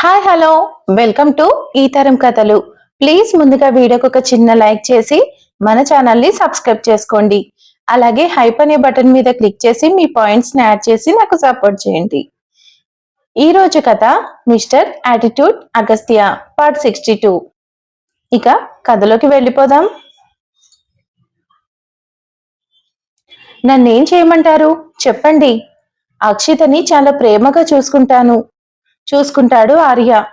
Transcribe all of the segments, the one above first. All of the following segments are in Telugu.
హాయ్ హలో వెల్కమ్ టు ఈ తరం కథలు ప్లీజ్ ముందుగా వీడియోకి ఒక చిన్న లైక్ చేసి మన ఛానల్ని సబ్స్క్రైబ్ చేసుకోండి. అలాగే హైప్ అనే బటన్ మీద క్లిక్ చేసి మీ పాయింట్స్ని యాడ్ చేసి నాకు సపోర్ట్ చేయండి. ఈ రోజు కథ mister attitude Agastya part sixty two ఇక కథలోకి వెళ్ళిపోదాం. నన్నేం చేయమంటారు? చెప్పండి. అక్షితని చాలా ప్రేమగా చూసుకుంటాను. చూసుకుంటాడు ఆర్య.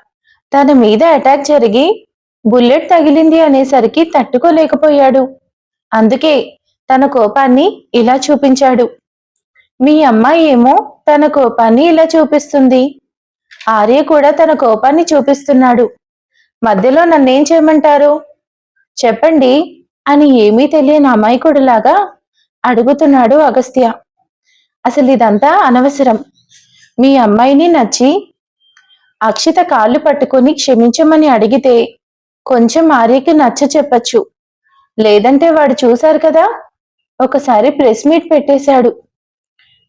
తన మీద అటాక్ జరిగి బుల్లెట్ తగిలింది అనేసరికి తట్టుకోలేకపోయాడు. అందుకే తన కోపాన్ని ఇలా చూపించాడు. మీ అమ్మాయి ఏమో తన కోపాన్ని ఇలా చూపిస్తుంది. ఆర్య కూడా తన కోపాన్ని చూపిస్తున్నాడు. మధ్యలో నన్నేం చేయమంటారు? చెప్పండి అని ఏమీ తెలియని అమాయకుడిలాగా అడుగుతున్నాడు అగస్త్య. అసలు ఇదంతా అనవసరం. మీ అమ్మాయిని నచ్చి అక్షిత కాళ్ళు పట్టుకుని క్షమించమని అడిగితే కొంచెం ఆర్యకి నచ్చ చెప్పచ్చు. లేదంటే వాడు చూశారు కదా? ఒకసారి ప్రెస్ మీట్ పెట్టేశాడు.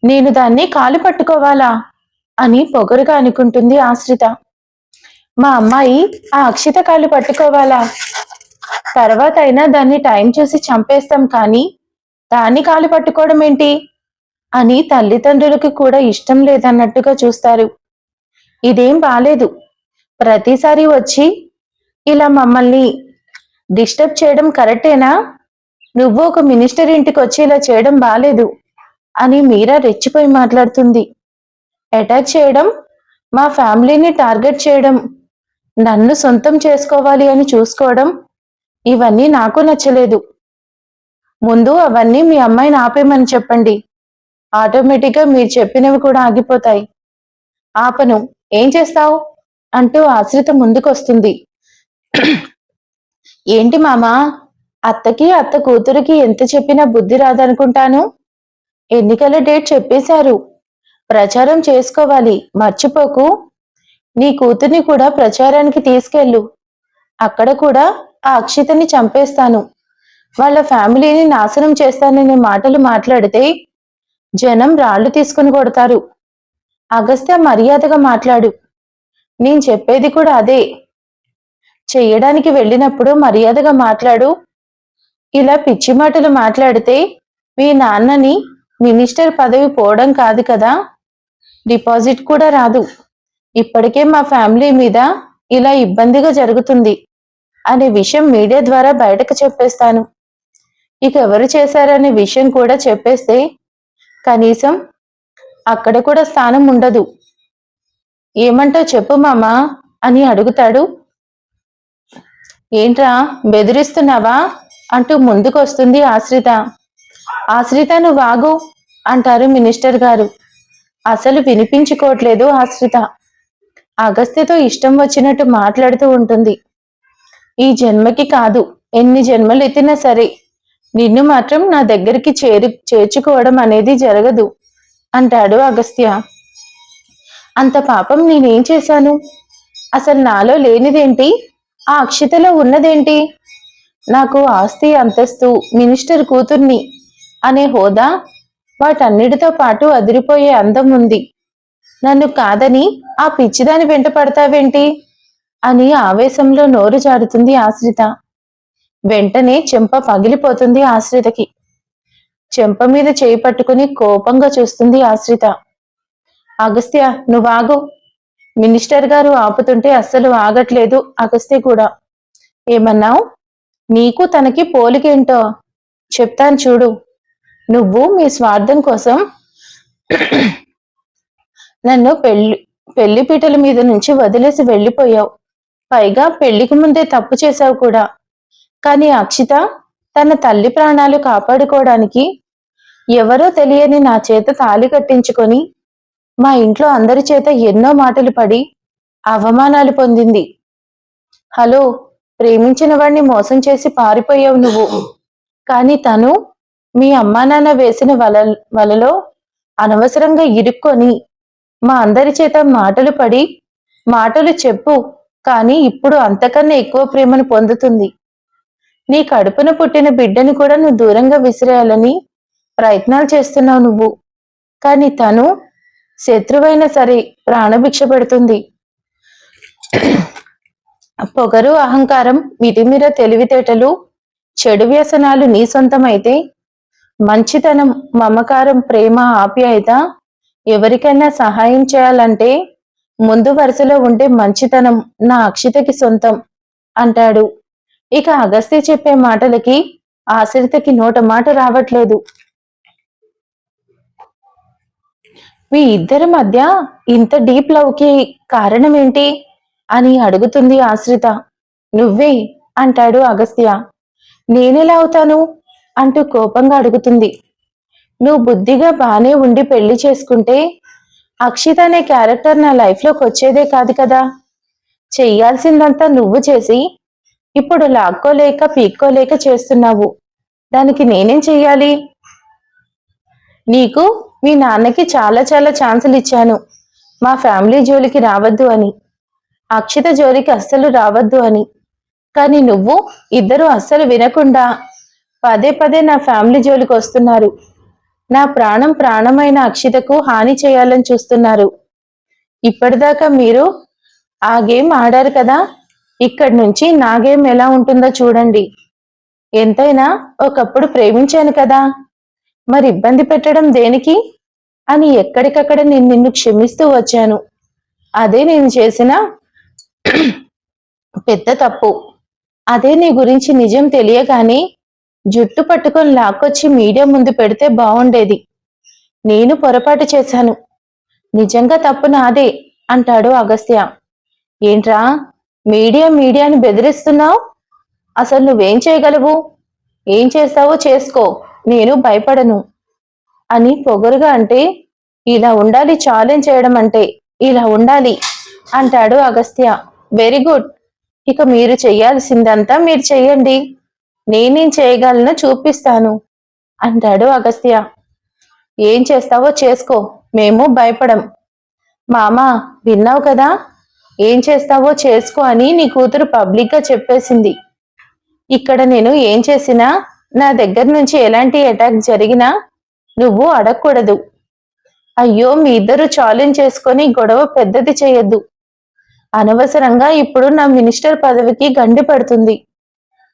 నేను దాన్ని కాలు పట్టుకోవాలా? అని పొగరుగా అనుకుంటుంది ఆశ్రిత. మా అమ్మాయి ఆ అక్షిత కాలు పట్టుకోవాలా? తర్వాత అయినా దాన్ని టైం చూసి చంపేస్తాం కానీ దాన్ని కాలు పట్టుకోవడం ఏంటి? అని తల్లిదండ్రులకు కూడా ఇష్టం లేదన్నట్టుగా చూస్తారు. ఇదేం బాలేదు. ప్రతిసారి వచ్చి ఇలా మమ్మల్ని డిస్టర్బ్ చేయడం కరెక్టేనా? నువ్వు ఒక మినిస్టర్ ఇంటికి వచ్చి ఇలా చేయడం బాలేదు అని మీరా రెచ్చిపోయి మాట్లాడుతుంది. అటాక్ చేయడం మా ఫ్యామిలీని టార్గెట్ చేయడం నన్ను సొంతం చేసుకోవాలి అని చూసుకోవడం ఇవన్నీ నాకు నచ్చలేదు. ముందు అవన్నీ మీ అమ్మాయిని ఆపేమని చెప్పండి. ఆటోమేటిక్గా మీరు చెప్పినవి కూడా ఆగిపోతాయి. ఆపను. ఏం చేస్తావు? అంటూ ఆశ్రిత ముందుకొస్తుంది. ఏంటి మామా? అత్తకి అత్త కూతురికి ఎంత చెప్పినా బుద్ధి రాదనుకుంటాను? ఎన్నికల డేట్ చెప్పేశారు. ప్రచారం చేసుకోవాలి. మర్చిపోకు. నీ కూతుర్ని కూడా ప్రచారానికి తీసుకెళ్ళు. అక్కడ కూడా ఆ అక్షితని చంపేస్తాను. వాళ్ళ ఫ్యామిలీని నాశనం చేస్తాననే మాటలు మాట్లాడితే జనం రాళ్ళు తీసుకుని కొడతారు. అగస్త్య మర్యాదగా మాట్లాడు. నేను చెప్పేది కూడా అదే. చెయ్యడానికి వెళ్ళినప్పుడు మర్యాదగా మాట్లాడు. ఇలా పిచ్చి మాటలు మాట్లాడితే మీ నాన్నని మినిస్టర్ పదవి పోవడం కాదు కదా. డిపాజిట్ కూడా రాదు. ఇప్పటికే మా ఫ్యామిలీ మీద ఇలా ఇబ్బందిగా జరుగుతుంది అనే విషయం మీడియా ద్వారా బయటకు చెప్పేస్తాను. ఇక ఎవరు చేశారనే విషయం కూడా చెప్పేస్తే కనీసం అక్కడ కూడా స్థానం ఉండదు. ఏమంటావు చెప్పు మామా అని అడుగుతాడు. ఏంట్రా బెదిరిస్తున్నావా? అంటూ ముందుకొస్తుంది ఆశ్రిత. ఆశ్రిత నువ్వు ఆగు అంటారు మినిస్టర్ గారు. అసలు వినిపించుకోవట్లేదు ఆశ్రిత. అగస్త్యతో ఇష్టం వచ్చినట్టు మాట్లాడుతూ ఉంటుంది. ఈ జన్మకి కాదు ఎన్ని జన్మలు ఎత్తినా సరే నిన్ను మాత్రం నా దగ్గరికి చేరు చేర్చుకోవడం అనేది జరగదు. అంటాడు అగస్త్య. అంత పాపం నేనేం చేశాను? అసలు నాలో లేనిదేంటి? ఆ అక్షితలో ఉన్నదేంటి? నాకు ఆస్తి అంతస్తు మినిస్టర్ కూతుర్ని అనే హోదా వాటన్నిటితో పాటు అదిరిపోయే అందం ఉంది. నన్ను కాదని ఆ పిచ్చిదాని వెంట పడతావేంటి? అని ఆవేశంలో నోరు జారుతుంది ఆశ్రిత. వెంటనే చెంప పగిలిపోతుంది ఆశ్రితకి. చెంప మీద చేయి పట్టుకుని కోపంగా చూస్తుంది ఆశ్రిత. అగస్త్య నువ్వాగు. మినిస్టర్ గారు ఆపుతుంటే అస్సలు ఆగట్లేదు అగస్త్య కూడా. ఏమన్నావు? నీకు తనకి పోలికేంటో? చెప్తాను చూడు. నువ్వు మీ స్వార్థం కోసం నన్ను పెళ్ళి పెళ్ళి పీటల మీద నుంచి వదిలేసి వెళ్ళిపోయావు. పైగా పెళ్ళికి ముందే తప్పు చేశావు కూడా. కానీ అక్షిత తన తల్లి ప్రాణాలు కాపాడుకోవడానికి ఎవరో తెలియని నా చేత తాలి కట్టించుకొని మా ఇంట్లో అందరి చేత ఎన్నో మాటలు పడి అవమానాలు పొందింది. హలో ప్రేమించిన వాడిని మోసం చేసి పారిపోయావు నువ్వు. కానీ తను మీ అమ్మా నాన్న వేసిన వల వలలో అనవసరంగా ఇరుక్కొని మా అందరి చేత మాటలు పడి మాటలు చెప్పు కానీ ఇప్పుడు అంతకన్నా ఎక్కువ ప్రేమను పొందుతుంది. నీ కడుపున పుట్టిన బిడ్డని కూడా నువ్వు దూరంగా విసిరేయాలని ప్రయత్నాలు చేస్తున్నావు నువ్వు. కానీ తను శత్రువైనా సరే ప్రాణభిక్ష పెడుతుంది. పొగరు అహంకారం మితిమీర తెలివితేటలు చెడు వ్యసనాలు నీ సొంతమైతే మంచితనం మమకారం ప్రేమ ఆప్యాయత ఎవరికైనా సహాయం చేయాలంటే ముందు వరుసలో ఉండే మంచితనం నా అక్షితకి సొంతం అంటాడు. ఇక అగస్త్య చెప్పే మాటలకి ఆశ్రితకి నోట మాట రావట్లేదు. మీ ఇద్దరి మధ్య ఇంత డీప్ లవ్కి కారణం ఏంటి అని అడుగుతుంది ఆశ్రిత. నువ్వే అంటాడు అగస్త్య. నేనెలా అవుతాను? అంటూ కోపంగా అడుగుతుంది. నువ్వు బుద్ధిగా బానే ఉండి పెళ్ళి చేసుకుంటే అక్షిత అనే క్యారెక్టర్ నా లైఫ్లోకి వచ్చేదే కాదు కదా? చెయ్యాల్సిందంతా నువ్వు చేసి ఇప్పుడు లాక్కోలేక పీక్కోలేక చేస్తున్నావు. దానికి నేనేం చెయ్యాలి? నీకు మీ నాన్నకి చాలా చాలా ఛాన్సులు ఇచ్చాను. మా ఫ్యామిలీ జోలికి రావద్దు అని. అక్షిత జోలికి అస్సలు రావద్దు అని. కానీ నువ్వు ఇద్దరు అస్సలు వినకుండా పదే పదే నా ఫ్యామిలీ జోలికి వస్తున్నారు. నా ప్రాణం ప్రాణమైన అక్షితకు హాని చేయాలని చూస్తున్నారు. ఇప్పటిదాకా మీరు ఆ గేమ్ ఆడారు కదా? ఇక్కడి నుంచి నాగేం ఎలా ఉంటుందో చూడండి. ఎంతైనా ఒకప్పుడు ప్రేమించాను కదా. మరి ఇబ్బంది పెట్టడం దేనికి? అని ఎక్కడికక్కడ నేను నిన్ను క్షమిస్తూ వచ్చాను. అదే నేను చేసిన పెద్ద తప్పు. అదే నీ గురించి నిజం తెలియగానే జుట్టు పట్టుకొని లాక్కొచ్చి మీడియా ముందు పెడితే బాగుండేది నేను పొరపాటు చేశాను. నిజంగా తప్పు నాదే అంటాడు అగస్త్య. ఏంట్రా? మీడియా మీడియాని బెదిరిస్తున్నావు? అసలు నువ్వేం చేయగలవు? ఏం చేస్తావో చేసుకో. నేను భయపడను. అని పొగరుగా అంటే ఇలా ఉండాలి ఛాలెంజ్ చేయడం అంటే. ఇలా ఉండాలి అంటాడు అగస్త్య. వెరీ గుడ్ ఇక మీరు చెయ్యాల్సిందంతా మీరు చెయ్యండి నేనేం చేయగలనో చూపిస్తాను అంటాడు అగస్త్య. ఏం చేస్తావో చేసుకో. మేము భయపడం. మామా విన్నావు కదా? ఏం చేస్తావో చేసుకో అని నీ కూతురు పబ్లిక్గా చెప్పేసింది. ఇక్కడ నేను ఏం చేసినా నా దగ్గర నుంచి ఎలాంటి అటాక్ జరిగినా నువ్వు అడగకూడదు. అయ్యో మీ ఇద్దరు ఛాలెంజ్ చేసుకొని గొడవ పెద్దది చేయొద్దు. అనవసరంగా ఇప్పుడు నా మినిస్టర్ పదవికి గండి పడుతుంది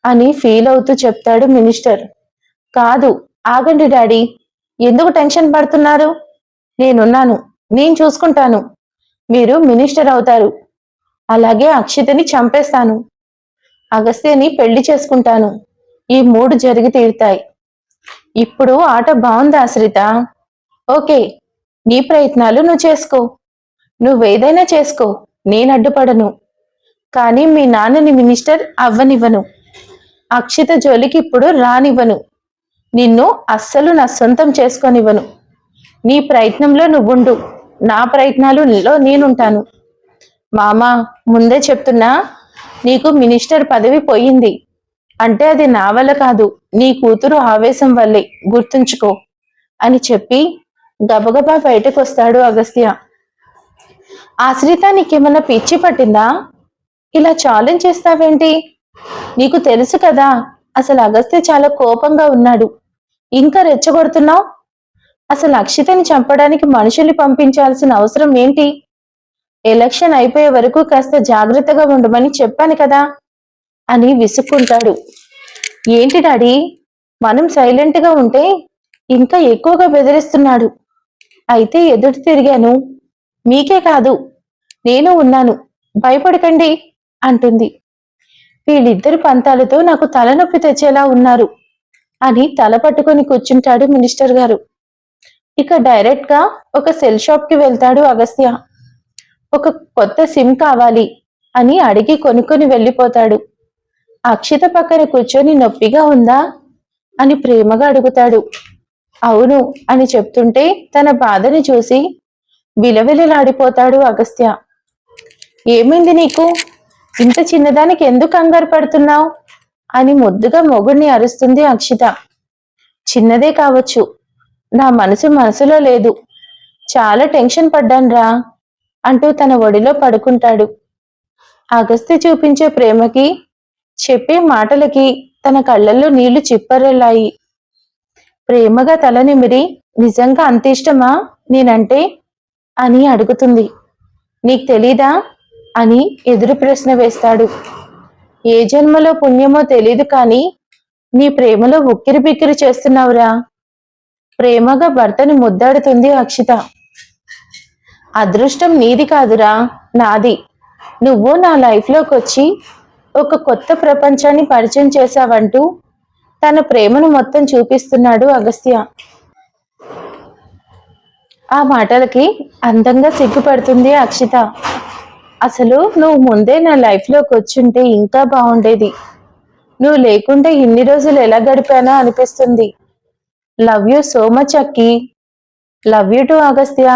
అని ఫీల్ అవుతూ చెప్తాడు మినిస్టర్ కాదు ఆగండి డాడీ. ఎందుకు టెన్షన్ పడుతున్నారు? నేనున్నాను నేను చూసుకుంటాను. మీరు మినిస్టర్ అవుతారు. అలాగే అక్షితని చంపేస్తాను. అగస్త్యని పెళ్ళి చేసుకుంటాను. ఈ మూడు జరిగి తీరుతాయి. ఇప్పుడు ఆట బాగుంది ఆశ్రిత ఓకే నీ ప్రయత్నాలు నువ్వు చేసుకో. నువ్వేదైనా చేసుకో నేను అడ్డుపడను. కానీ మీ నాన్నని మినిస్టర్ అవ్వనివ్వను. అక్షిత జోలికి ఇప్పుడు రానివ్వను. నిన్ను అస్సలు నా సొంతం చేసుకొనివ్వను. నీ ప్రయత్నంలో నువ్వుండు. నా ప్రయత్నాలులో నేనుంటాను. మామా ముందే చెప్తున్నా నీకు మినిస్టర్ పదవి పోయింది. అంటే అది నా వల్ల కాదు నీ కూతురు ఆవేశం వల్లే గుర్తుంచుకో అని చెప్పి గబగబా బయటకొస్తాడు అగస్త్య. ఆశ్రిత నీకేమన్నా పిచ్చి పట్టిందా? ఇలా ఛాలెంజ్ చేస్తావేంటి? నీకు తెలుసు కదా అసలు అగస్త్య చాలా కోపంగా ఉన్నాడు. ఇంకా రెచ్చగొడుతున్నావు? అసలు అక్షితని చంపడానికి మనుషుల్ని పంపించాల్సిన అవసరం ఏంటి? ఎలక్షన్ అయిపోయే వరకు కాస్త జాగ్రత్తగా ఉండమని చెప్పాను కదా అని విసుక్కుంటాడు. ఏంటి డాడీ? మనం సైలెంట్గా ఉంటే ఇంకా ఎక్కువగా బెదిరిస్తున్నాడు. అయితే ఎదురు తిరిగాను. మీకే కాదు నేను ఉన్నాను. భయపడకండి అంటుంది. వీళ్ళిద్దరు పంతాలతో నాకు తలనొప్పి తెచ్చేలా ఉన్నారు అని తల పట్టుకొని కూర్చుంటాడు మినిస్టర్ గారు. ఇక డైరెక్ట్గా ఒక సెల్ షాప్కి వెళ్తాడు అగస్త్య. ఒక కొత్త సిమ్ కావాలి అని అడిగి కొనుక్కొని వెళ్ళిపోతాడు. అక్షిత పక్కన కూర్చొని నొప్పిగా ఉందా అని ప్రేమగా అడుగుతాడు. అవును అని చెప్తుంటే తన బాధని చూసి విలవిలలాడిపోతాడు అగస్త్య. ఏమైంది నీకు? ఇంత చిన్నదానికి ఎందుకు కంగారు పడుతున్నావు? అని ముద్దుగా మొగుడిని అరుస్తుంది అక్షిత. చిన్నదే కావచ్చు. నా మనసు మనసులో లేదు. చాలా టెన్షన్ పడ్డాన్రా. అంటూ తన ఒడిలో పడుకుంటాడు. అగస్త్య చూపించే ప్రేమకి చెప్పే మాటలకి తన కళ్ళల్లో నీళ్ళు చిప్పరెళ్ళాయి ప్రేమగా తల నిమిరి నిజంగా అంత ఇష్టమా? నేనంటే? అని అడుగుతుంది. నీకు తెలీదా? అని ఎదురు ప్రశ్న వేస్తాడు. ఏ జన్మలో పుణ్యమో తెలీదు కానీ నీ ప్రేమలో ఉక్కిరి బిక్కిరి చేస్తున్నావురా. ప్రేమగా భర్తని ముద్దాడుతుంది అక్షిత. అదృష్టం నీది కాదురా నాది. నువ్వు నా లైఫ్లోకి వచ్చి ఒక కొత్త ప్రపంచాన్ని పరిచయం చేశావంటూ తన ప్రేమను మొత్తం చూపిస్తున్నాడు అగస్త్య. ఆ మాటలకి అందంగా సిగ్గుపడుతుంది అక్షిత. అసలు నువ్వు ముందే నా లైఫ్లోకి వచ్చుంటే ఇంకా బాగుండేది. నువ్వు లేకుంటే ఇన్ని రోజులు ఎలా గడిపానో అనిపిస్తుంది. Love you so much Akki. Love you too Agastya.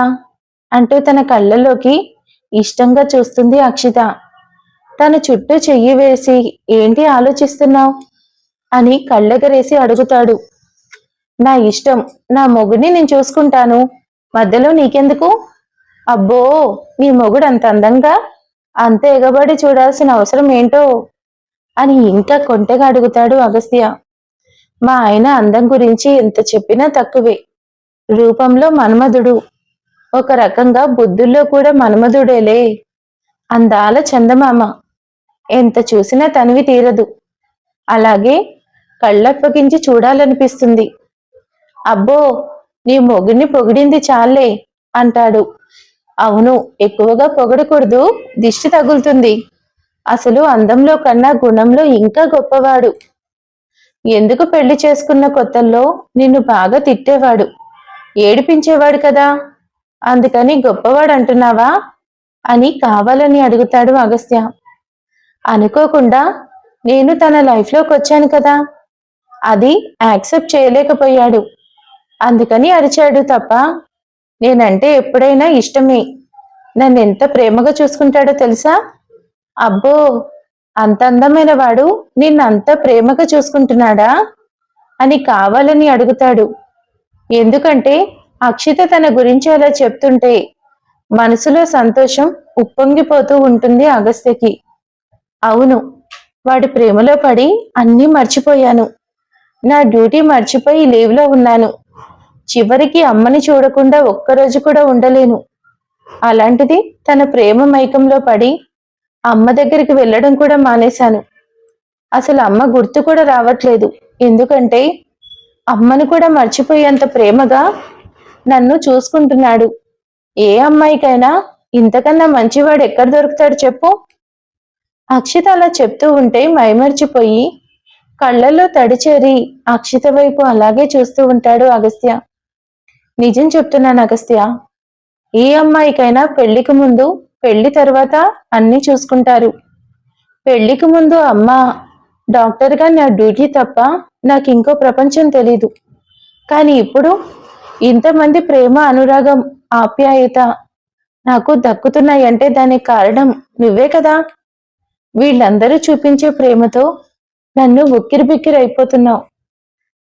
అంటూ తన కళ్ళలోకి ఇష్టంగా చూస్తుంది అక్షిత. తన చుట్టూ చెయ్యి వేసి ఏంటి ఆలోచిస్తున్నావు? అని కళ్ళెగరేసి అడుగుతాడు. నా ఇష్టం నా మొగుడిని నేను చూసుకుంటాను. మధ్యలో నీకెందుకు? అబ్బో నీ మొగుడు అంత అందంగా అంత ఎగబడి చూడాల్సిన అవసరం ఏంటో? అని ఇంకా కొంటెగా అడుగుతాడు అగస్త్య. మా ఆయన అందం గురించి ఎంత చెప్పినా తక్కువే. రూపంలో మన్మధుడు. ఒక రకంగా బుద్ధుల్లో కూడా మన్మధుడేలే. అందాల చందమామ. ఎంత చూసినా తనివి తీరదు. అలాగే కళ్ళప్పగించి చూడాలనిపిస్తుంది. అబ్బో నీ మొగుడిని పొగిడింది చాలే అంటాడు. అవును ఎక్కువగా పొగడకూడదు. దిష్టి తగులుతుంది. అసలు అందంలో కన్నా గుణంలో ఇంకా గొప్పవాడు. ఎందుకు పెళ్ళి చేసుకున్న కొత్తల్లో నిన్ను బాగా తిట్టేవాడు? ఏడిపించేవాడు కదా. అందుకని గొప్పవాడు అంటున్నావా? అని కావాలని అడుగుతాడు అగస్త్య. అనుకోకుండా నేను తన లైఫ్లోకి వచ్చాను కదా. అది యాక్సెప్ట్ చేయలేకపోయాడు. అందుకని అరిచాడు తప్ప నేనంటే ఎప్పుడైనా ఇష్టమే. నన్ను ఎంత ప్రేమగా చూసుకుంటాడో తెలుసా? అబ్బో అంత అందమైన వాడు నిన్నంత ప్రేమగా చూసుకుంటున్నాడా? అని కావాలని అడుగుతాడు. ఎందుకంటే అక్షిత తన గురించి అలా చెప్తుంటే మనసులో సంతోషం ఉప్పొంగిపోతూ ఉంటుంది అగస్త్యకి. అవును వాడి ప్రేమలో పడి అన్నీ మర్చిపోయాను. నా డ్యూటీ మర్చిపోయి లీవ్లో ఉన్నాను. చివరికి అమ్మని చూడకుండా ఒక్కరోజు కూడా ఉండలేను. అలాంటిది తన ప్రేమ మైకంలో పడి అమ్మ దగ్గరికి వెళ్ళడం కూడా మానేశాను. అసలు అమ్మ గుర్తు కూడా రావట్లేదు. ఎందుకంటే అమ్మను కూడా మర్చిపోయేంత ప్రేమగా నన్ను చూసుకుంటున్నాడు. ఏ అమ్మాయికైనా ఇంతకన్నా మంచివాడు ఎక్కడ దొరుకుతాడు చెప్పు. అక్షిత అలా చెప్తూ ఉంటే మైమర్చిపోయి కళ్ళల్లో తడిచేరి అక్షిత వైపు అలాగే చూస్తూ ఉంటాడు అగస్త్య. నిజం చెప్తున్నాను అగస్త్య. ఏ అమ్మాయికైనా పెళ్ళికి ముందు పెళ్ళి తర్వాత అన్ని చూసుకుంటారు. పెళ్ళికి ముందు అమ్మ డాక్టర్గా నా డ్యూటీ తప్ప నాకు ఇంకో ప్రపంచం తెలీదు. కానీ ఇప్పుడు ఇంతమంది ప్రేమ అనురాగం ఆప్యాయత నాకు దక్కుతున్నాయంటే దానికి కారణం నువ్వే కదా. వీళ్ళందరూ చూపించే ప్రేమతో నన్ను ఉక్కిరిబిక్కిరి అయిపోతున్నావు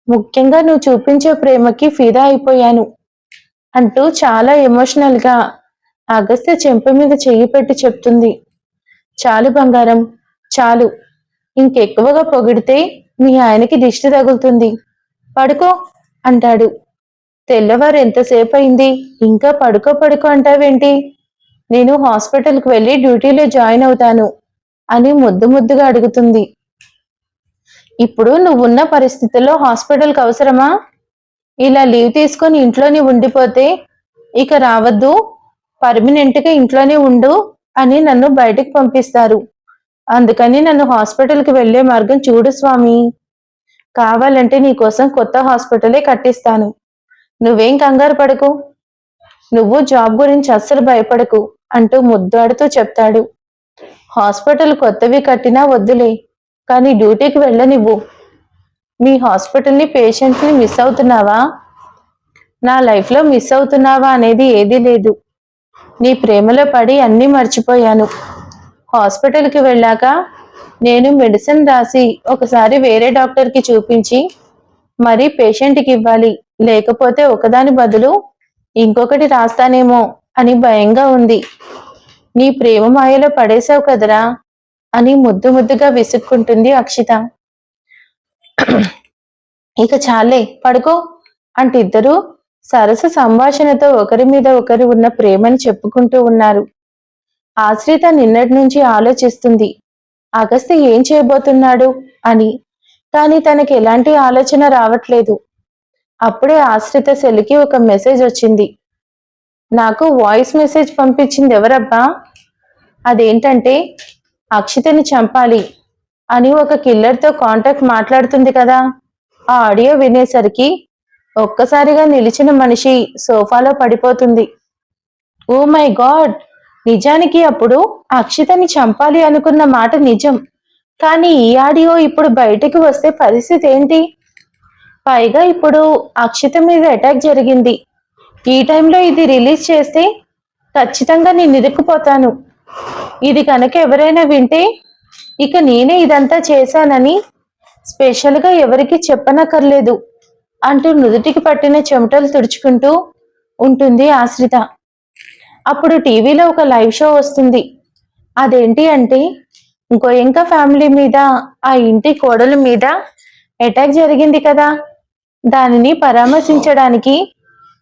ముఖ్యంగా నువ్వు చూపించే ప్రేమకి ఫిదా అయిపోయాను అంటూ చాలా ఎమోషనల్గా అగస్త్య చెంప మీద చెయ్యి పెట్టి చెప్తుంది. చాలు బంగారం చాలు. ఇంకెక్కువగా పొగిడితే మీ ఆయనకి దిష్టి తగులుతుంది. పడుకో అంటాడు. తెల్లవారు ఎంతసేపు అయింది ఇంకా పడుకో పడుకో అంటావేంటి? నేను హాస్పిటల్కి వెళ్ళి డ్యూటీలో జాయిన్ అవుతాను అని ముద్దు ముద్దుగా అడుగుతుంది. ఇప్పుడు నువ్వున్న పరిస్థితుల్లో హాస్పిటల్కి అవసరమా? ఇలా లీవ్ తీసుకొని ఇంట్లోనే ఉండిపోతే ఇక రావద్దు పర్మనెంట్గా ఇంట్లోనే ఉండు అని నన్ను బయటకు పంపిస్తారు. అందుకని నన్ను హాస్పిటల్కి వెళ్ళే మార్గం చూడు స్వామి. కావాలంటే నీకోసం కొత్త హాస్పిటలే కట్టిస్తాను. నువ్వేం కంగారు పడకు. నువ్వు జాబ్ గురించి అస్సలు భయపడకు అంటూ ముద్దాడుతూ చెప్తాడు. హాస్పిటల్ కొత్తవి కట్టినా వద్దులే కానీ డ్యూటీకి వెళ్ళనివ్వు. మీ హాస్పిటల్ని పేషెంట్ని మిస్ అవుతున్నావా? నా లైఫ్లో మిస్ అవుతున్నావా అనేది ఏదీ లేదు. నీ ప్రేమలో పడి అన్నీ మర్చిపోయాను. హాస్పిటల్కి వెళ్ళాక నేను మెడిసిన్ రాసి ఒకసారి వేరే డాక్టర్కి చూపించి మరి పేషెంట్కి ఇవ్వాలి. లేకపోతే ఒకదాని బదులు ఇంకొకటి రాస్తానేమో అని భయంగా ఉంది. నీ ప్రేమ మాయలో పడేశావు కదరా అని ముద్దు ముద్దుగా విసుక్కుంటుంది అక్షిత. ఇక చాలే పడుకో అంటే ఇద్దరు సరస సంభాషణతో ఒకరి మీద ఒకరు ఉన్న ప్రేమని చెప్పుకుంటూ ఉన్నారు. ఆశ్రిత నిన్నటి నుంచి ఆలోచిస్తుంది. అగస్త్య ఏం చేయబోతున్నాడు అని కానీ తనకి ఎలాంటి ఆలోచన రావట్లేదు. అప్పుడే ఆశ్రిత సెల్కి ఒక మెసేజ్ వచ్చింది. నాకు వాయిస్ మెసేజ్ పంపించింది ఎవరబ్బా? అదేంటంటే అక్షితని చంపాలి అని ఒక కిల్లర్తో కాంటాక్ట్ మాట్లాడుతుంది కదా. ఆ ఆడియో వినేసరికి ఒక్కసారిగా నిలిచిన మనిషి సోఫాలో పడిపోతుంది. Oh my god! నిజానికి అప్పుడు అక్షితని చంపాలి అనుకున్న మాట నిజం. కానీ ఈ ఆడియో ఇప్పుడు బయటికి వస్తే పరిస్థితి ఏంటి? పైగా ఇప్పుడు అక్షిత మీద అటాక్ జరిగింది. ఈ టైంలో ఇది రిలీజ్ చేస్తే ఖచ్చితంగా నేను ఇరుక్కుపోతాను ఇది కనుక ఎవరైనా వింటే ఇక నేనే ఇదంతా చేశానని స్పెషల్గా ఎవరికి చెప్పనక్కర్లేదు అంటూ నుదుటికి పట్టిన చెమటలు తుడుచుకుంటూ ఉంటుంది ఆశ్రిత. అప్పుడు టీవీలో ఒక లైవ్ షో వస్తుంది. అదేంటి అంటే గోయంక ఫ్యామిలీ మీద ఆ ఇంటి కోడల మీద అటాక్ జరిగింది కదా. దానిని పరామర్శించడానికి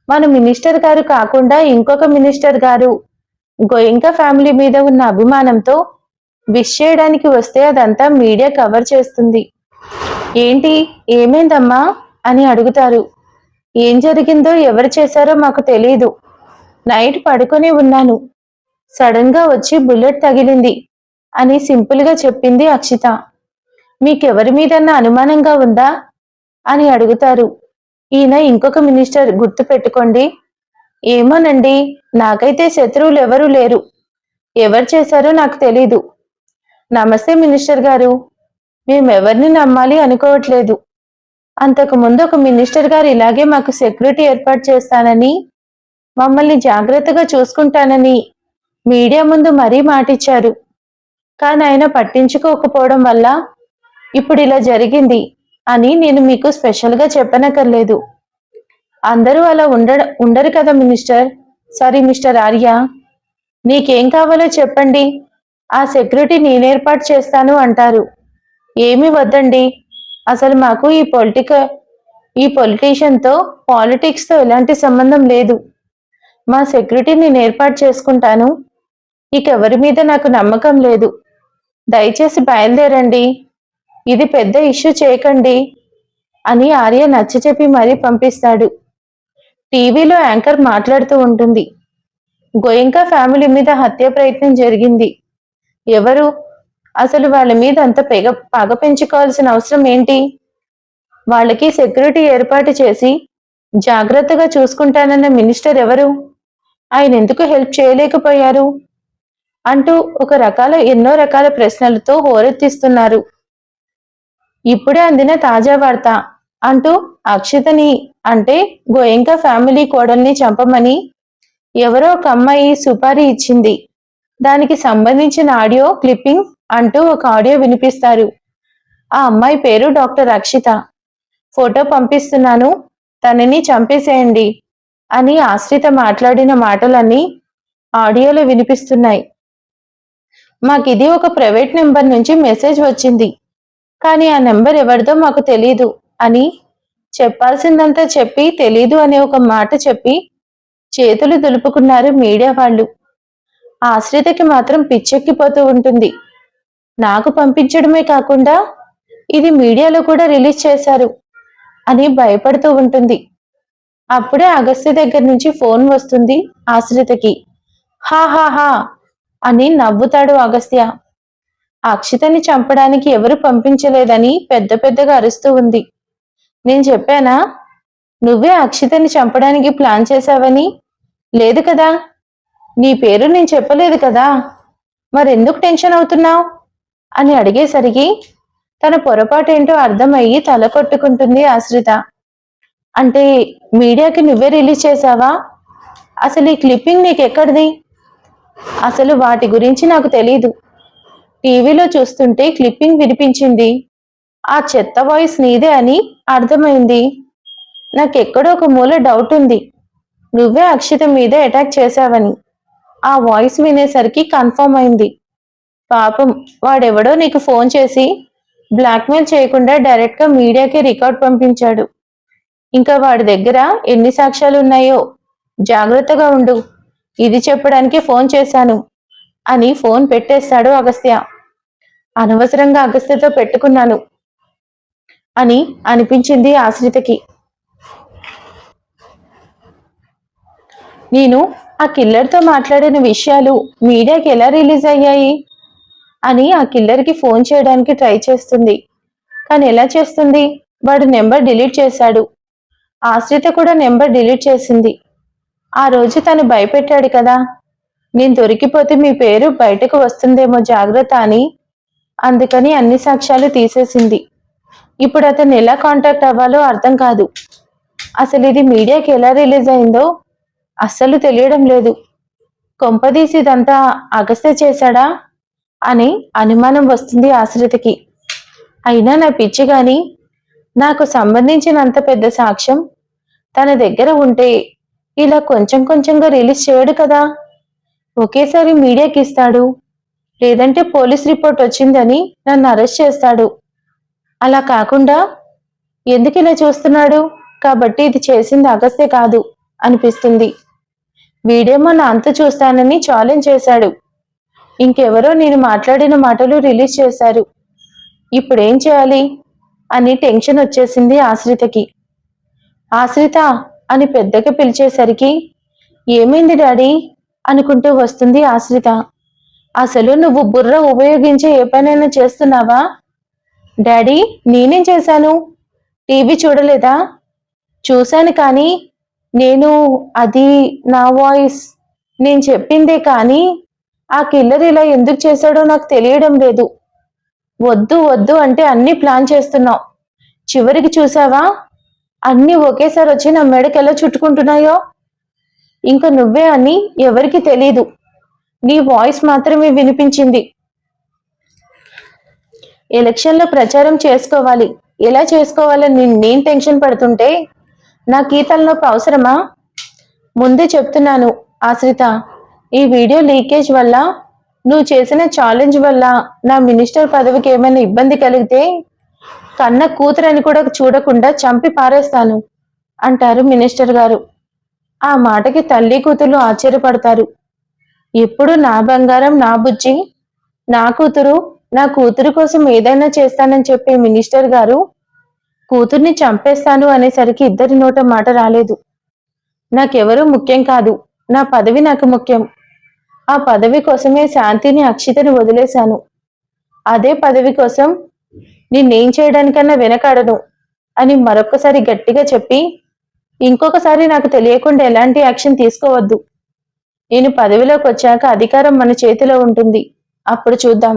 మన మినిస్టర్ గారు కాకుండా ఇంకొక మినిస్టర్ గారు గోయంక ఫ్యామిలీ మీద ఉన్న అభిమానంతో విష్ చేయడానికి వస్తే అదంతా మీడియా కవర్ చేస్తుంది. ఏంటి? ఏమైందమ్మా? అని అడుగుతారు. ఏం జరిగిందో ఎవరు చేశారో మాకు తెలియదు నైట్ పడుకొని ఉన్నాను. సడన్గా వచ్చి బుల్లెట్ తగిలింది. అని సింపుల్గా చెప్పింది అక్షిత. మీకెవరి మీదన్నా అనుమానంగా ఉందా? అని అడుగుతారు. ఈయన ఇంకొక మినిస్టర్ గుర్తు పెట్టుకోండి. ఏమోనండి నాకైతే శత్రువులు ఎవరూ లేరు. ఎవరు చేశారో నాకు తెలీదు. నమస్తే మినిస్టర్ గారు. మేమెవరిని నమ్మాలి అనుకోవట్లేదు. అంతకు ముందు ఒక మినిస్టర్ గారు ఇలాగే మాకు సెక్యూరిటీ ఏర్పాటు చేస్తానని మమ్మల్ని జాగ్రత్తగా చూసుకుంటానని మీడియా ముందు మరీ మాటిచ్చారు. కానీ ఆయన పట్టించుకోకపోవడం వల్ల ఇప్పుడు ఇలా జరిగింది అని నేను మీకు స్పెషల్గా చెప్పనక్కర్లేదు. అందరూ అలా ఉండ ఉండరు కదా మినిస్టర్? Sorry mister Arya. నీకేం కావాలో చెప్పండి. ఆ సెక్యూరిటీ నేను ఏర్పాటు చేస్తాను అంటారు. ఏమీ వద్దండి. అసలు మాకు ఈ పొలిటిక ఈ పొలిటీషియన్తో పాలిటిక్స్తో ఎలాంటి సంబంధం లేదు. మా సెక్యూరిటీ నేను ఏర్పాటు చేసుకుంటాను. ఇకెవరి మీద నాకు నమ్మకం లేదు. దయచేసి బయలుదేరండి. ఇది పెద్ద ఇష్యూ చేయకండి అని ఆర్య నచ్చ చెప్పి మరీ పంపిస్తాడు. టీవీలో యాంకర్ మాట్లాడుతూ ఉంటుంది. గోయింకా ఫ్యామిలీ మీద హత్య ప్రయత్నం జరిగింది. ఎవరు? అసలు వాళ్ళ మీద అంత పెగ పగ పెంచుకోవాల్సిన అవసరం ఏంటి? వాళ్ళకి సెక్యూరిటీ ఏర్పాటు చేసి జాగ్రత్తగా చూసుకుంటానన్న మినిస్టర్ ఎవరు? ఆయన ఎందుకు హెల్ప్ చేయలేకపోయారు? అంటూ ఒక రకాల ఎన్నో రకాల ప్రశ్నలతో హోరెత్తిస్తున్నారు. ఇప్పుడే అందిన తాజా వార్త అంటూ అక్షితని అంటే గోయంక ఫ్యామిలీ కోడల్ని చంపమని ఎవరో ఒక అమ్మాయి సుపారీ ఇచ్చింది. దానికి సంబంధించిన ఆడియో క్లిప్పింగ్ అంటూ ఒక ఆడియో వినిపిస్తారు. ఆ అమ్మాయి పేరు డాక్టర్ అక్షిత. ఫోటో పంపిస్తున్నాను తనని చంపేసేయండి అని ఆశ్రిత మాట్లాడిన మాటలన్నీ ఆడియోలో వినిపిస్తున్నాయి. మాకు ఇది ఒక ప్రైవేట్ నెంబర్ నుంచి మెసేజ్ వచ్చింది. కానీ ఆ నెంబర్ ఎవరిదో మాకు తెలీదు అని చెప్పాల్సిందంతా చెప్పి తెలీదు అనే ఒక మాట చెప్పి చేతులు దులుపుకున్నారు మీడియా వాళ్ళు. ఆశ్రితకి మాత్రం పిచ్చెక్కిపోతూ ఉంటుంది. నాకు పంపించడమే కాకుండా ఇది మీడియాలో కూడా రిలీజ్ చేశారు అని భయపడుతూ ఉంటుంది. అప్పుడే అగస్త్య దగ్గర నుంచి ఫోన్ వస్తుంది ఆశ్రితకి. హా హా హా అని నవ్వుతాడు అగస్త్య. అక్షితని చంపడానికి ఎవరు పంపించలేదని పెద్ద పెద్దగా అరుస్తూ ఉంది. నేను చెప్పానా? నువ్వే అక్షితని చంపడానికి ప్లాన్ చేశావని? లేదు కదా. నీ పేరు నేను చెప్పలేదు కదా. మరెందుకు టెన్షన్ అవుతున్నావు? అని అడిగేసరికి తన పొరపాటేంటో అర్థమయ్యి తల కొట్టుకుంటుంది ఆశ్రిత. అంటే మీడియాకి నువ్వే రిలీజ్ చేశావా? అసలు ఈ క్లిప్పింగ్ నీకు ఎక్కడిది అసలు వాటి గురించి నాకు తెలీదు. టీవీలో చూస్తుంటే క్లిప్పింగ్ వినిపించింది. ఆ చెత్త వాయిస్ నీదే అని అర్థమైంది. నాకెక్కడో ఒక మూల డౌట్ ఉంది. నువ్వే అక్షిత మీద అటాక్ చేశావని. ఆ వాయిస్ వినేసరికి కన్ఫర్మ్ అయింది. పాపం వాడెవడో నీకు ఫోన్ చేసి బ్లాక్మెయిల్ చేయకుండా డైరెక్ట్గా మీడియాకి రికార్డ్ పంపించాడు. ఇంకా వాడి దగ్గర ఎన్ని సాక్ష్యాలు ఉన్నాయో జాగ్రత్తగా ఉండు. ఇది చెప్పడానికి ఫోన్ చేశాను అని ఫోన్ పెట్టేస్తాడు అగస్త్య. అనవసరంగా అగస్త్యతో పెట్టుకున్నాను అని అనిపించింది ఆశ్రితకి. నేను ఆ కిల్లర్తో మాట్లాడిన విషయాలు మీడియాకి ఎలా రిలీజ్ అయ్యాయి? అని ఆ కిల్లర్కి ఫోన్ చేయడానికి ట్రై చేస్తుంది. కానీ ఎలా చేస్తుంది? వాడు నెంబర్ డిలీట్ చేశాడు. ఆశ్రిత కూడా నెంబర్ డిలీట్ చేసింది. ఆ రోజు తను భయపెట్టాడు కదా. నేను దొరికిపోతే మీ పేరు బయటకు వస్తుందేమో జాగ్రత్త అని. అందుకని అన్ని సాక్ష్యాలు తీసేసింది. ఇప్పుడు అతను ఎలా కాంటాక్ట్ అవ్వాలో అర్థం కాదు. అసలు ఇది మీడియాకి ఎలా రిలీజ్ అయిందో అస్సలు తెలియడం లేదు. కొంపదీసి ఇదంతా అగస్త్య చేశాడా అని అనుమానం వస్తుంది ఆశ్రితకి. అయినా నా పిచ్చి గాని నాకు సంబంధించినంత పెద్ద సాక్ష్యం తన దగ్గర ఉంటే ఇలా కొంచెం కొంచెంగా రిలీజ్ చేయడు కదా. ఒకేసారి మీడియాకి ఇస్తాడు. లేదంటే పోలీస్ రిపోర్ట్ వచ్చిందని నన్ను అరెస్ట్ చేస్తాడు. అలా కాకుండా ఎందుకు ఇలా చూస్తున్నాడు? కాబట్టి ఇది చేసింది అగస్త్య కాదు అనిపిస్తుంది. వీడేమో నా అంత చూస్తానని ఛాలెంజ్ చేశాడు. ఇంకెవరో నేను మాట్లాడిన మాటలు రిలీజ్ చేశారు. ఇప్పుడేం చేయాలి? అని టెన్షన్ వచ్చేసింది ఆశ్రితకి. ఆశ్రిత అని పెద్దగా పిలిచేసరికి ఏమైంది డాడీ? అనుకుంటూ వస్తుంది ఆశ్రిత. అసలు నువ్వు బుర్ర ఉపయోగించి ఏ పనైనా చేస్తున్నావా? డాడీ నేనేం చేశాను? టీవీ చూడలేదా? చూశాను కానీ నేను అది నా వాయిస్. నేను చెప్పిందే కానీ ఆ కిల్లర్ ఇలా ఎందుకు చేశాడో నాకు తెలియడం లేదు. వద్దు వద్దు అంటే అన్ని ప్లాన్ చేస్తున్నావు. చివరికి చూసావా అన్ని ఒకేసారి వచ్చి నా మెడకెలా చుట్టుకుంటున్నాయో? ఇంకా నువ్వే అని ఎవరికి తెలీదు. నీ వాయిస్ మాత్రమే వినిపించింది. ఎలక్షన్లో ప్రచారం చేసుకోవాలి. ఎలా చేసుకోవాలని నేను టెన్షన్ పడుతుంటే నా కీతలనొప్పి అవసరమా? ముందే చెప్తున్నాను ఆశ్రిత. ఈ వీడియో లీకేజ్ వల్ల నువ్వు చేసిన ఛాలెంజ్ వల్ల నా మినిస్టర్ పదవికి ఏమైనా ఇబ్బంది కలిగితే కన్న కూతురని కూడా చూడకుండా చంపి పారేస్తాను అంటారు మినిస్టర్ గారు. ఆ మాటకి తల్లి కూతురు ఆశ్చర్యపడతారు. ఎప్పుడు నా బంగారం నా బుజ్జి నా కూతురు నా కూతురు కోసం ఏదైనా చేస్తానని చెప్పే మినిస్టర్ గారు కూతుర్ని చంపేస్తాను అనేసరికి ఇద్దరి నోట మాట రాలేదు. నాకెవరూ ముఖ్యం కాదు నా పదవి నాకు ముఖ్యం. ఆ పదవి కోసమే శాంతిని అక్షితని వదిలేశాను. అదే పదవి కోసం నిన్నేం చేయడానికన్నా వెనకాడను అని మరొక్కసారి గట్టిగా చెప్పి ఇంకొకసారి నాకు తెలియకుండా ఎలాంటి యాక్షన్ తీసుకోవద్దు. నేను పదవిలోకి వచ్చాక అధికారం మన చేతిలో ఉంటుంది. అప్పుడు చూద్దాం.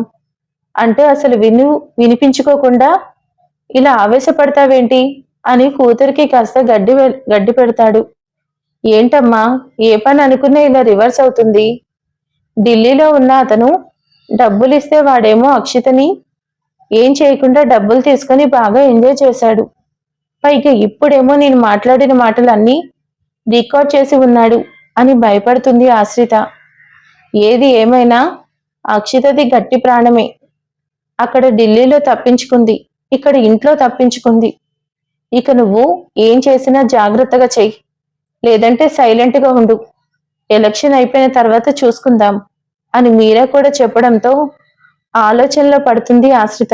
అంటే అసలు విను వినిపించుకోకుండా ఇలా ఆవేశపడతావేంటి అని కూతురికి కాస్త గడ్డి గడ్డి పెడతాడు. ఏంటమ్మా ఏ పని అనుకున్నా ఇలా రివర్స్ అవుతుంది? ఢిల్లీలో ఉన్న అతను డబ్బులిస్తే వాడేమో అక్షితని ఏం చేయకుండా డబ్బులు తీసుకొని బాగా ఎంజాయ్ చేశాడు. పైగా ఇప్పుడేమో నేను మాట్లాడిన మాటలన్నీ రికార్డ్ చేసి ఉన్నాడు అని భయపడుతుంది ఆశ్రిత. ఏది ఏమైనా అక్షితది గట్టి ప్రాణమే. అక్కడ ఢిల్లీలో తప్పించుకుంది. ఇక్కడ ఇంట్లో తప్పించుకుంది. ఇక నువ్వు ఏం చేసినా జాగ్రత్తగా చెయ్యి. లేదంటే సైలెంట్గా ఉండు. ఎలక్షన్ అయిపోయిన తర్వాత చూసుకుందాం అని మీరా కూడా చెప్పడంతో ఆలోచనలో పడుతుంది ఆశ్రిత.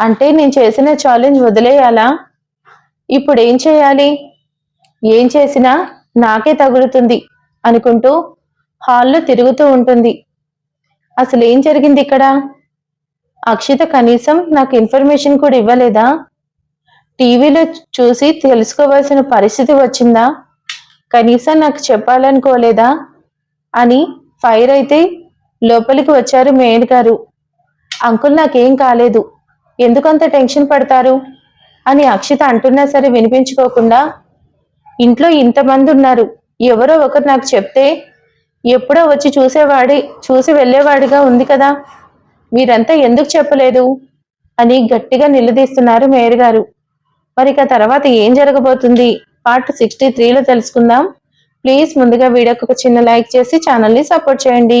అంటే నేను చేసిన ఛాలెంజ్ వదిలేయాలా? ఇప్పుడు ఏం చేయాలి? ఏం చేసినా నాకే తగులుతుంది అనుకుంటూ హాల్లో తిరుగుతూ ఉంటుంది. అసలు ఏం జరిగింది ఇక్కడ? అక్షిత కనీసం నాకు ఇన్ఫర్మేషన్ కూడా ఇవ్వలేదా? టీవీలో చూసి తెలుసుకోవాల్సిన పరిస్థితి వచ్చిందా? కనీసం నాకు చెప్పాలనుకోలేదా? అని ఫైర్ అయితే లోపలికి వచ్చారు మేయర్ గారు. అంకుల్ నాకేం కాలేదు. ఎందుకంత టెన్షన్ పడతారు? అని అక్షిత అంటున్నా సరే వినిపించుకోకుండా ఇంట్లో ఇంతమంది ఉన్నారు. ఎవరో ఒకరు నాకు చెప్తే ఎప్పుడో వచ్చి చూసేవాడి చూసి వెళ్ళేవాడిగా ఉంది కదా. మీరంతా ఎందుకు చెప్పలేదు? అని గట్టిగా నిలదీస్తున్నారు మేయర్ గారు. మరిక తర్వాత ఏం జరగబోతుంది? పార్ట్ సిక్స్టీ త్రీలో తెలుసుకుందాం. ప్లీజ్ ముందుగా వీడియోకి ఒక చిన్న లైక్ చేసి ఛానల్ని సపోర్ట్ చేయండి.